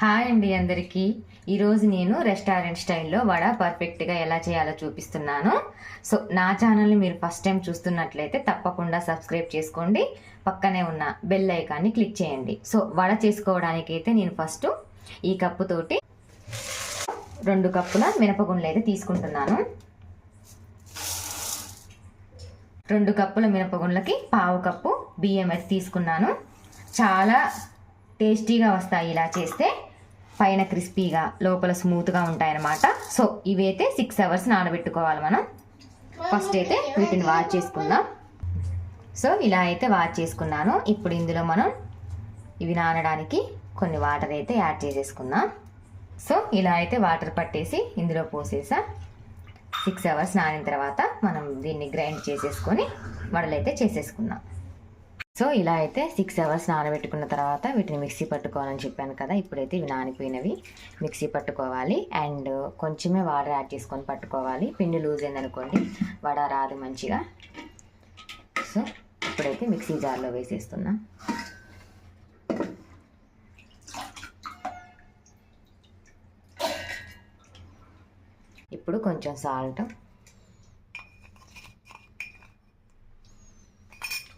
Hi అండి అందరికీ. ఈరోజు నేను రెస్టారెంట్ స్టైల్లో వడ పర్ఫెక్ట్గా ఎలా చేయాలో చూపిస్తున్నాను. సో నా ఛానల్ని మీరు ఫస్ట్ టైం చూస్తున్నట్లయితే తప్పకుండా సబ్స్క్రైబ్ చేసుకోండి. పక్కనే ఉన్న బెల్ ఐకాన్ని క్లిక్ చేయండి. సో వడ చేసుకోవడానికి అయితే నేను ఫస్ట్ ఈ కప్పుతోటి రెండు కప్పుల మినపగుండ్లు అయితే తీసుకుంటున్నాను. రెండు కప్పుల మినపగుండ్లకి పావు కప్పు బియ్యం అయితే తీసుకున్నాను. చాలా టేస్టీగా వస్తాయి ఇలా చేస్తే పైన క్రిస్పీగా లోపల స్మూత్గా ఉంటాయన్నమాట. సో ఇవైతే సిక్స్ అవర్స్ నానబెట్టుకోవాలి మనం. ఫస్ట్ అయితే వీటిని వాష్ చేసుకుందాం. సో ఇలా అయితే వాష్ చేసుకున్నాను. ఇప్పుడు ఇందులో మనం ఇవి నానడానికి కొన్ని వాటర్ అయితే యాడ్ చేసేసుకుందాం. సో ఇలా అయితే వాటర్ పట్టేసి ఇందులో పోసేసా. సిక్స్ అవర్స్ నానిన తర్వాత మనం దీన్ని గ్రైండ్ చేసేసుకొని వడలైతే చేసేసుకుందాం. సో ఇలా అయితే సిక్స్ అవర్స్ నానబెట్టుకున్న తర్వాత వీటిని మిక్సీ పట్టుకోవాలని చెప్పాను కదా ఇప్పుడైతే ఇవి నానిపోయినవి. మిక్సీ పట్టుకోవాలి. అండ్ కొంచెమే వాటర్ యాడ్ చేసుకొని పట్టుకోవాలి. పిండి లూజ్ అయిందనుకోండి వడ రాదు మంచిగా. సో ఇప్పుడైతే మిక్సీ జార్లో వేసేస్తున్నా. ఇప్పుడు కొంచెం సాల్ట్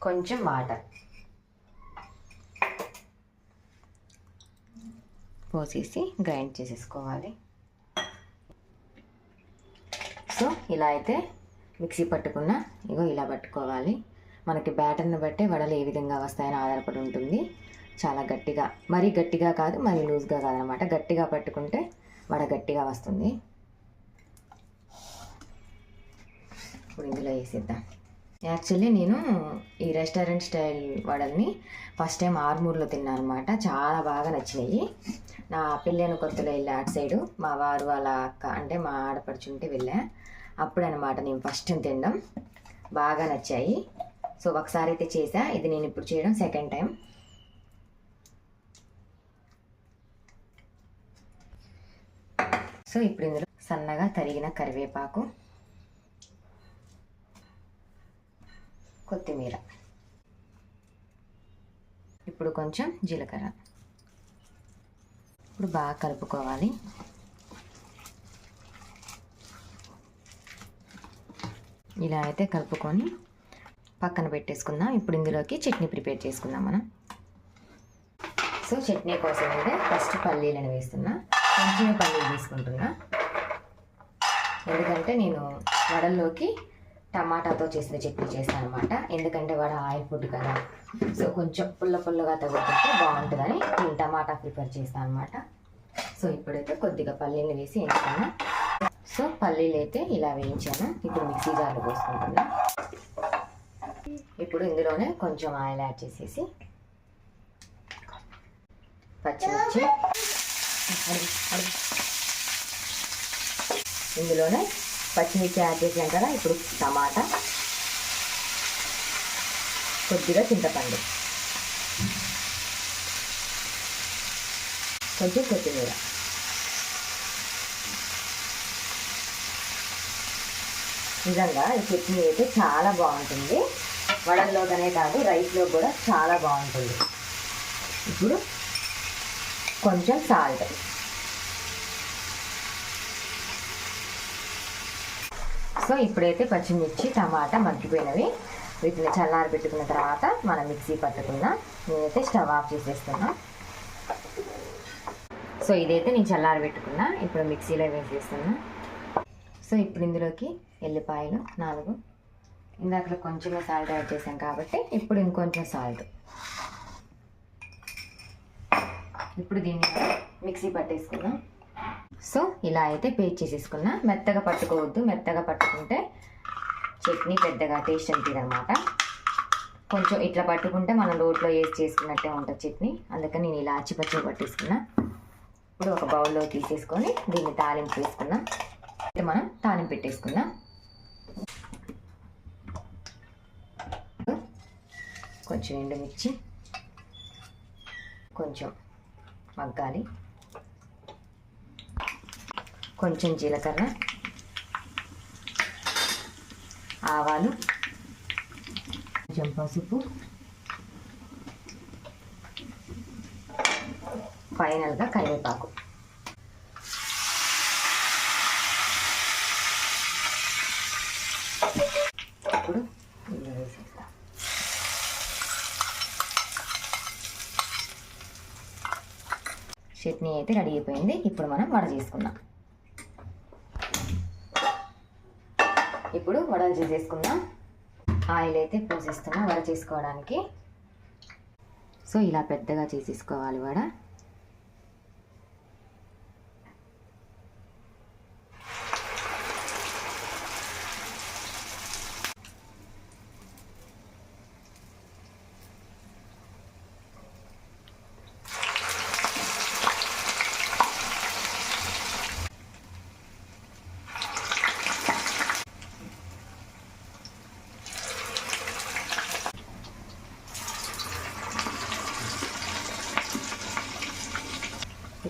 కొంచెం వాటర్. పోసేసి గ్రైండ్ చేసేసుకోవాలి. సో ఇలా అయితే మిక్సీ పట్టుకున్న ఇగో ఇలా పట్టుకోవాలి. మనకి బ్యాటర్ని బట్టి వడలు ఏ విధంగా వస్తాయని ఆధారపడి ఉంటుంది. చాలా గట్టిగా మరీ గట్టిగా కాదు మరీ లూజ్గా కాదనమాట. గట్టిగా పట్టుకుంటే వడ గట్టిగా వస్తుంది. ఇప్పుడు ఇందులో వేసేద్దాం. యాక్చువల్లీ నేను ఈ రెస్టారెంట్ స్టైల్ వడల్ని ఫస్ట్ టైం ఆర్మూర్లో తిన్నాను అనమాట చాలా బాగా నచ్చినాయి. నా పెళ్ళైన కొత్తలో వెళ్ళి అటు సైడు. మా వారు వాళ్ళ అక్క అంటే మా ఆడపడుచుంటే వెళ్ళా. అప్పుడనమాట నేను ఫస్ట్ టైం తినడం. బాగా నచ్చాయి. సో ఒకసారి అయితే చేసా ఇది నేను ఇప్పుడు చేయడం సెకండ్ టైం. సో ఇప్పుడు ఇందులో సన్నగా తరిగిన కరివేపాకు కొత్తిమీర. ఇప్పుడు కొంచెం జీలకర్ర. ఇప్పుడు బాగా కలుపుకోవాలి. ఇలా అయితే కలుపుకొని పక్కన పెట్టేసుకుందాం. ఇప్పుడు ఇందులోకి చట్నీ ప్రిపేర్ చేసుకుందాం మనం. సో చట్నీ కోసం అయితే ఫస్ట్ పల్లీలను వేస్తున్నా. కొంచెం పల్లీలు తీసుకుంటున్నా. ఎందుకంటే నేను వడల్లోకి టమాటాతో చేసిన చట్నీ చేస్తాను అనమాట ఎందుకంటే వాడు ఆయిల్ ఫుడ్ కదా. సో కొంచెం పుల్ల పుల్లగా తగ్గుతుంటే బాగుంటుందని నేను టమాటా ప్రిపేర్ చేస్తాను అనమాట సో ఇప్పుడైతే కొద్దిగా పల్లీలు వేసి వేయించాను సో పల్లీలు అయితే ఇలా వేయించాను. ఇప్పుడు మిక్సీ జార్లో పోసుకుంటున్నా. ఇప్పుడు ఇందులోనే కొంచెం ఆయిల్ యాడ్ చేసేసి పచ్చిమిర్చి. ఇందులోనే పచ్చిమిర్చి యాడ్ చేసాం కదా ఇప్పుడు టమాటా కొద్దిగా చింతపండు. కొంచెం కొత్తిమీర. నిజంగా ఈ చట్నీ అయితే చాలా బాగుంటుంది. వడల్లోకనే కాదు రైస్లో కూడా చాలా బాగుంటుంది. ఇప్పుడు కొంచెం సాల్ట్. సో ఇప్పుడైతే పచ్చిమిర్చి టమాటా మగ్గిపోయినవి. వీటిని చల్లారి పెట్టుకున్న తర్వాత మనం మిక్సీ పట్టుకున్న నేనైతే స్టవ్ ఆఫ్ చేసేస్తున్నా. సో ఇదైతే నేను చల్లారి పెట్టుకున్నా. ఇప్పుడు మిక్సీలో వేసేస్తున్నా. సో ఇప్పుడు ఇందులోకి ఎల్లిపాయలు నాలుగు. ఇందాక కొంచెమే సాల్ట్ యాడ్ చేసాం కాబట్టి ఇప్పుడు ఇంకొంచెం సాల్ట్. ఇప్పుడు దీన్ని మిక్సీ పట్టేసుకుందాం. సో ఇలా అయితే పేస్ట్ చేసేసుకున్నా. మెత్తగా పట్టుకోవద్దు. మెత్తగా పట్టుకుంటే చట్నీ పెద్దగా టేస్ట్ అనిపిది అనమాట కొంచెం ఇట్లా పట్టుకుంటే మనం రోట్లో వేసి చేసుకున్నట్టే ఉంటుంది చట్నీ. అందుకని నేను ఇలా పచ్చి పట్టేసుకున్నా. ఇప్పుడు ఒక బౌల్లో తీసేసుకొని దీన్ని తాలింపు వేసుకుందాం అయితే మనం తాలింపు పెట్టేసుకుందాం. కొంచెం ఎండుమిర్చి కొంచెం మగ్గాలి. కొంచెం జీలకర్ర ఆవాలు కొంచెం పసుపు. ఫైనల్గా కరివేపాకు. ఇప్పుడు చట్నీ అయితే రెడీ అయిపోయింది. ఇప్పుడు మనం వడ చేసుకుందాం. ఇప్పుడు వడలు చేసేసుకుందాం ఆయిల్ అయితే పోసేస్తున్నాం వడ చేసుకోవడానికి. సో ఇలా పెద్దగా చేసేసుకోవాలి వడ.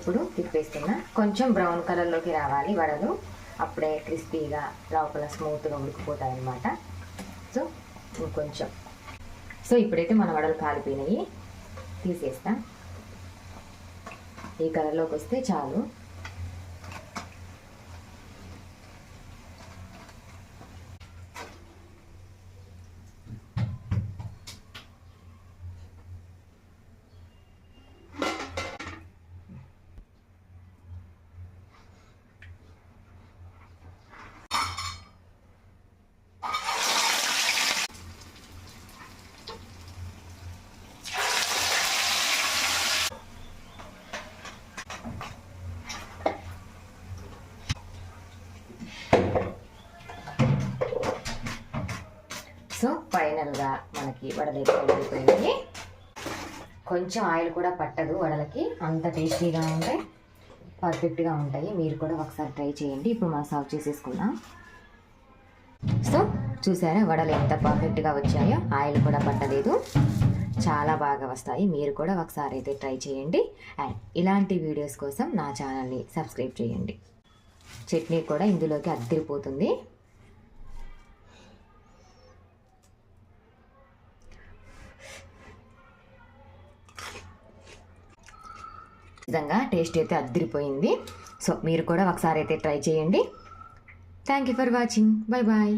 ఇప్పుడు తిప్పేస్తున్నా. కొంచెం బ్రౌన్ కలర్లోకి రావాలి వడలు. అప్పుడే క్రిస్పీగా లోపల స్మూత్గా ఉడికిపోతాయి అన్నమాట సో ఇంకొంచెం. సో ఇప్పుడైతే మన వడలు కాలిపోయినాయి. తీసేస్తా. ఈ కలర్లోకి వస్తే చాలు సో కూడా మనకి వడలైతే అయిపోయింది కొంచెం ఆయిల్ కూడా పట్టదు వడలకి. అంత టేస్టీగా ఉంటాయి పర్ఫెక్ట్గా ఉంటాయి. మీరు కూడా ఒకసారి ట్రై చేయండి. ఇప్పుడు మనం సర్వ్ చేసేసుకుందాం. సో చూసారా వడలు ఎంత పర్ఫెక్ట్గా వచ్చాయో? ఆయిల్ కూడా పట్టలేదు. చాలా బాగా వస్తాయి. మీరు కూడా ఒకసారి అయితే ట్రై చేయండి. అండ్ ఇలాంటి వీడియోస్ కోసం నా ఛానల్ని సబ్స్క్రైబ్ చేయండి. చట్నీ కూడా ఇందులోకి అద్దరిపోతుంది. ఖచ్చితంగా టేస్ట్ అయితే అద్దరిపోయింది. సో మీరు కూడా ఒకసారి అయితే ట్రై చేయండి. Thank you for watching bye bye